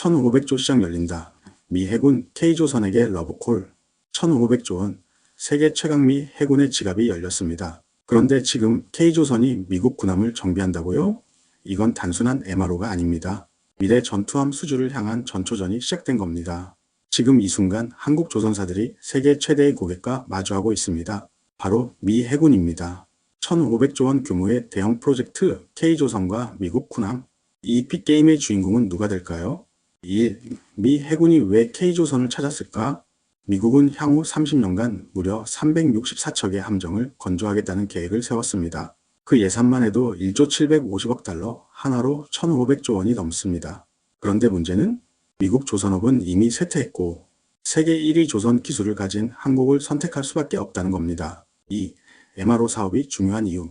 1500조 시장 열린다. 미 해군 K조선에게 러브콜. 1500조 원. 세계 최강미 해군의 지갑이 열렸습니다. 그런데 지금 K조선이 미국 군함을 정비한다고요? 이건 단순한 MRO가 아닙니다. 미래 전투함 수주를 향한 전초전이 시작된 겁니다. 지금 이 순간 한국 조선사들이 세계 최대의 고객과 마주하고 있습니다. 바로 미 해군입니다. 1500조 원 규모의 대형 프로젝트 K조선과 미국 군함. 이 빅게임의 주인공은 누가 될까요? 1. 미 해군이 왜 K조선을 찾았을까? 미국은 향후 30년간 무려 364척의 함정을 건조하겠다는 계획을 세웠습니다. 그 예산만 해도 1조 750억 달러, 하나로 1,500조 원이 넘습니다. 그런데 문제는 미국 조선업은 이미 쇠퇴했고 세계 1위 조선 기술을 가진 한국을 선택할 수밖에 없다는 겁니다. 2. MRO 사업이 중요한 이유.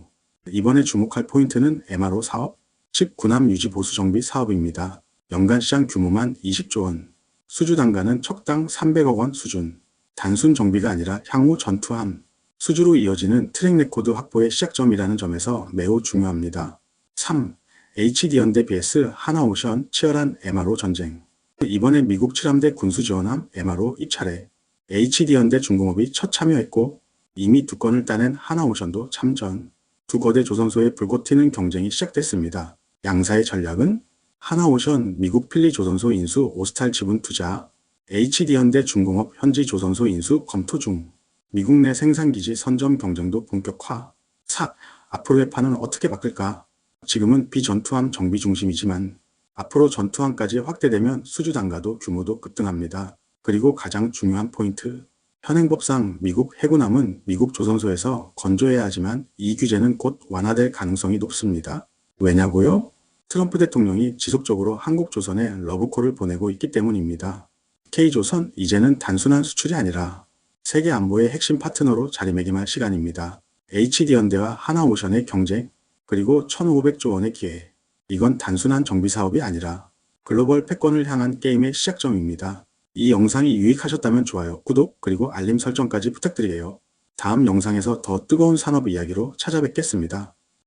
이번에 주목할 포인트는 MRO 사업, 즉 군함 유지 보수 정비 사업입니다. 연간 시장 규모만 20조 원, 수주 단가는 척당 300억 원 수준. 단순 정비가 아니라 향후 전투함, 수주로 이어지는 트랙 레코드 확보의 시작점이라는 점에서 매우 중요합니다. 3. HD연대 vs 하나오션 치열한 MRO 전쟁. 이번에 미국 7함대 군수 지원함 MRO 입찰에 HD연대 중공업이 첫 참여했고 이미 두 건을 따낸 하나오션도 참전. 두 거대 조선소의 불꽃 튀는 경쟁이 시작됐습니다. 양사의 전략은 하나오션 미국 필리 조선소 인수 오스탈 지분 투자, HD연대 중공업 현지 조선소 인수 검토 중, 미국 내 생산기지 선점 경쟁도 본격화. 4. 앞으로의 판은 어떻게 바뀔까? 지금은 비전투함 정비 중심이지만 앞으로 전투함까지 확대되면 수주 단가도 규모도 급등합니다. 그리고 가장 중요한 포인트. 현행법상 미국 해군함은 미국 조선소에서 건조해야 하지만 이 규제는 곧 완화될 가능성이 높습니다. 왜냐고요? 트럼프 대통령이 지속적으로 한국 조선에 러브콜을 보내고 있기 때문입니다. K조선 이제는 단순한 수출이 아니라 세계 안보의 핵심 파트너로 자리매김할 시간입니다. HD연대와 하나오션의 경쟁, 그리고 1500조 원의 기회. 이건 단순한 정비 사업이 아니라 글로벌 패권을 향한 게임의 시작점입니다. 이 영상이 유익하셨다면 좋아요, 구독, 그리고 알림 설정까지 부탁드려요. 다음 영상에서 더 뜨거운 산업 이야기로 찾아뵙겠습니다.